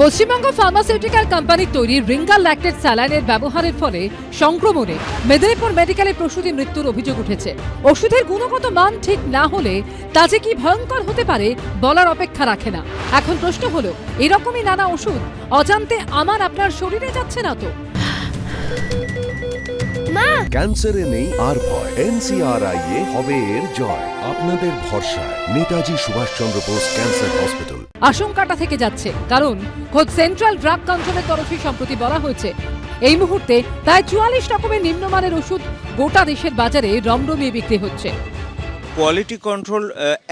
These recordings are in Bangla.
পশ্চিমবঙ্গ ফার্মাসিউটিক্যাল কোম্পানির তৈরি রিঙ্গাল ল্যাক্টেড স্যালাইনের ব্যবহারের ফলে সংক্রমণে মেদিনীপুর মেডিকেলে প্রসূতি মৃত্যুর অভিযোগ উঠেছে। ওষুধের গুণগত মান ঠিক না হলে তা যে কি ভয়ঙ্কর হতে পারে বলার অপেক্ষা রাখে না। এখন প্রশ্ন হলো এরকমই নানা ওষুধ অজান্তে আমার আপনার শরীরে যাচ্ছে না তো? ক্যান্সারে নেই আর ভয় এনসিআরআই এ হবে এর জয়। আপনাদের ভরসা নেতাজি সুভাষচন্দ্র বোস ক্যান্সার হসপিটাল। আশঙ্কাটা থেকে যাচ্ছে কারণ খোদ সেন্ট্রাল ড্রাগ কন্ট্রোলের তরফে সম্প্রতি বলা হয়েছে এই মুহূর্তে প্রায় চুয়াল্লিশ রকমের নিম্নমানের ওষুধ গোটা দেশের বাজারে রমরমিয়ে বিক্রি হচ্ছে। কোয়ালিটি কন্ট্রোল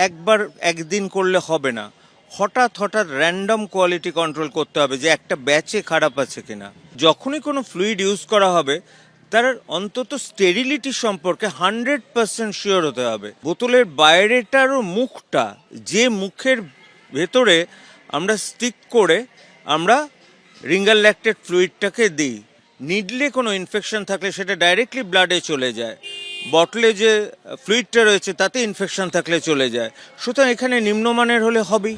একবার একদিন করলে হবে না। হঠাৎ হঠাৎ র্যান্ডম কোয়ালিটি কন্ট্রোল করতে হবে যে একটা ব্যাচে খারাপ আছে কিনা। যখনই কোনো ফ্লুইড ইউজ করা হবে তার অন্তত স্টেরিলিটি সম্পর্কে হান্ড্রেড পার্সেন্ট শিওর হতে হবে। বোতলের বাইরেটারও মুখটা, যে মুখের ভেতরে আমরা স্টিক করে আমরা রিঙ্গাল ল্যাক্টেড ফ্লুইডটাকে দিই নিডলে কোনো ইনফেকশন থাকলে সেটা ডাইরেক্টলি ব্লাডে চলে যায়। বটলে যে ফ্লুইডটা রয়েছে তাতে ইনফেকশন থাকলে চলে যায়। সুতরাং এখানে নিম্নমানের হলে হবেই।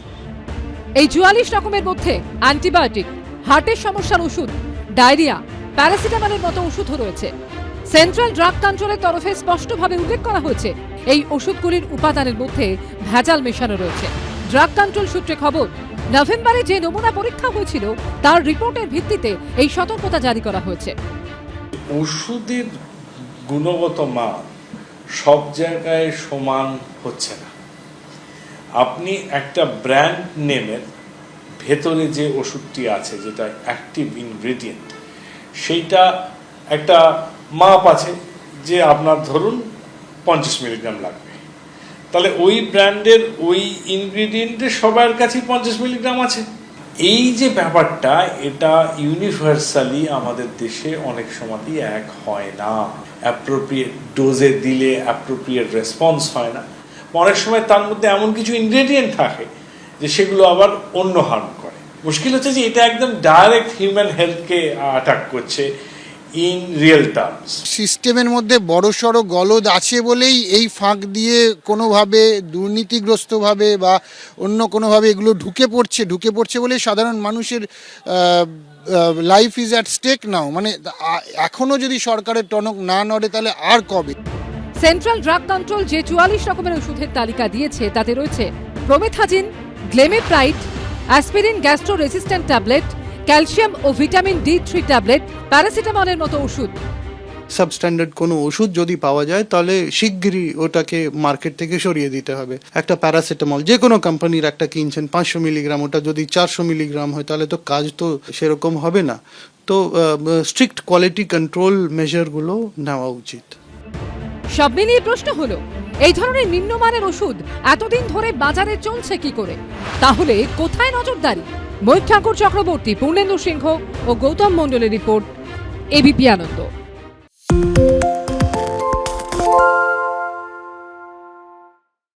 এই চুয়াল্লিশ রকমের মধ্যে অ্যান্টিবায়োটিক হার্টের সমস্যার ওষুধ ডায়রিয়া প্যারাসিটামলের মতো ওষুধও রয়েছে। সেন্ট্রাল ড্রাগ কন্ট্রোলের তরফে স্পষ্টভাবে উল্লেখ করা হয়েছে, এই ওষুধগুলির উপাদানের মধ্যে ভেজাল মেশানো রয়েছে। ড্রাগ কন্ট্রোল সূত্রে খবর, নভেম্বরে যে নমুনা পরীক্ষা হয়েছিল, তার রিপোর্টের ভিত্তিতে এই সতর্কতা জারি করা হয়েছে। ওষুধের গুণগত মান সব জায়গায় সমান হচ্ছে না। আপনি একটা ব্র্যান্ড নেমের ভেতরে যে ওষুধটি আছে, যেটা অ্যাক্টিভ ইনগ্রেডিয়েন্ট সেইটা একটা মাপ আছে যে আপনার ধরুন পঞ্চাশ মিলিগ্রাম লাগবে। তাহলে ওই ব্র্যান্ডের ওই ইনগ্রেডিয়েন্টের সবার কাছেই পঞ্চাশ মিলিগ্রাম আছে। এই যে ব্যাপারটা, এটা ইউনিভার্সালি আমাদের দেশে অনেক সময়ই এক হয় না। অ্যাপ্রোপ্রিয়েট ডোজে দিলে অ্যাপ্রোপ্রিয়েট রেসপন্স হয় না। অনেক সময় তার মধ্যে এমন কিছু ইনগ্রেডিয়েন্ট থাকে যে সেগুলো আবার অন্য হার্ম মুশকিল হচ্ছে যে এটা একদম ডাইরেক্ট হিউম্যান হেলথকে অ্যাটাক করছে ইন রিয়েল টার্মস সিস্টেমের মধ্যে বড়সড় গলদ আছে বলেই এই ফাঁক দিয়ে কোনোভাবে দুর্নীতিগ্রস্তভাবে বা অন্য কোনোভাবে এগুলো ঢুকে পড়ছে ঢুকে পড়ছে বলেই সাধারণ মানুষের life is at stake now মানে আ- এখনও যদি সরকারের টনক না নড়ে তাহলে আর কবে? সেন্ট্রাল ড্রাগ কন্ট্রোল যে চুয়াল্লিশ রকমের ওষুধের তালিকা দিয়েছে তাতে রয়েছে promethazine glimepiride aspirin gastro resistant tablet calcium ও ভিটামিন ডি থ্রি ট্যাবলেট প্যারাসিটামলের মতো ওষুধ। সাবস্ট্যান্ডার্ড কোনো ওষুধ যদি পাওয়া যায় তাহলে শিগগিরই ওটাকে মার্কেট থেকে সরিয়ে দিতে হবে। একটা প্যারাসিটামল যে কোনো কোম্পানির একটা কিনছেন পাঁচশো মিলিগ্রাম ওটা যদি চারশো মিলিগ্রাম হয় তাহলে তো কাজ তো সেরকম হবে না। তো স্ট্রিক্ট কোয়ালিটি কন্ট্রোল মেজারগুলো নেওয়া উচিত। সব মিলিয়ে প্রশ্ন হলো এই ধরনের নিম্নমানের ওষুধ এতদিন ধরে বাজারে চলছে কি করে? তাহলে কোথায় নজরদারি? মহিত ঠাকুর চক্রবর্তী, পূর্ণেন্দু সিংহ ও গৌতম মন্ডলের রিপোর্ট এবিপি আনন্দ।